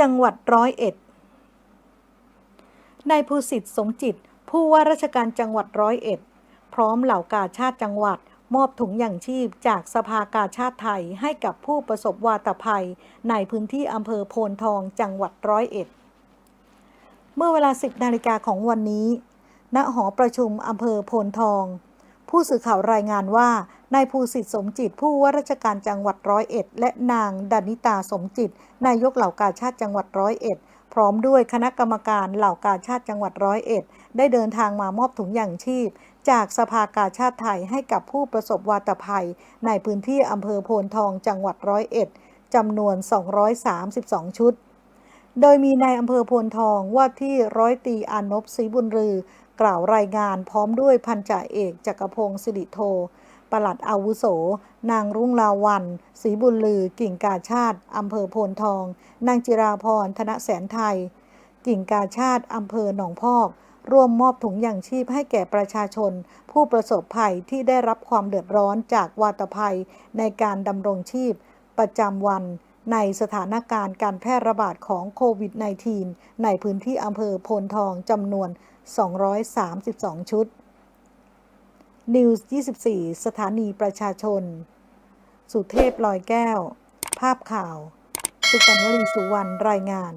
จังหวัดร้อยเอ็ดนายภูสิทธิ์สมจิต ผู้ว่าราชการจังหวัดร้อยเอ็ด พร้อมเหล่ากาชาติจังหวัด มอบถุงอย่างชีพจากสภากาชาติไทยให้กับผู้ประสบวาตภัย ในพื้นที่อำเภอโพนทองจังหวัดร้อยเอ็ด เมื่อเวลา 10นาฬิกาของวันนี้ ณ หอประชุมอำเภอโพนทอง ผู้สื่อข่าวรายงานว่านายภูสิทธิ์สมจิต ผู้ว่าราชการจังหวัดร้อยเอ็ด และนางดานิตาสมจิต นายกเหล่ากาชาติจังหวัดร้อยเอ็ด พร้อมด้วยคณะกรรมการเหล่ากาชาติจังหวัดร้อยเอ็ด ได้เดินทางมามอบถุงยางชีพ จากสภากาชาติไทยให้กับผู้ประสบวาตภัย ในพื้นที่อำเภอโพนทองจังหวัดร้อยเอ็ดจำนวน 232 ชุด โดยมีนายอำเภอโพนทองว่าที่ร้อยตีอานพศรีบุญรือ กล่าวรายงานพร้อมด้วยพันจ่าเอกจักรพงศ์สิริโทปลัดอาวุโส นางรุ่งลาวันศรีบุญลือ กิ่งกาชาติอำเภอโพนทอง นางจิราพรธนแสนไทย กิ่งกาชาติอำเภอหนองพอก ร่วมมอบถุงยางชีพให้แก่ประชาชน ผู้ประสบภัยที่ได้รับความเดือดร้อนจากวาตภัยในการดำรงชีพ ประจำวัน ในสถานการณ์การแพร่ระบาดของโควิด -19 ในพื้นที่อำเภอโพนทองจำนวน 232 ชุด News 24 สถานีประชาชน สุเทพลอยแก้ว ภาพข่าว สุกัญญลีสุวรรณรายงาน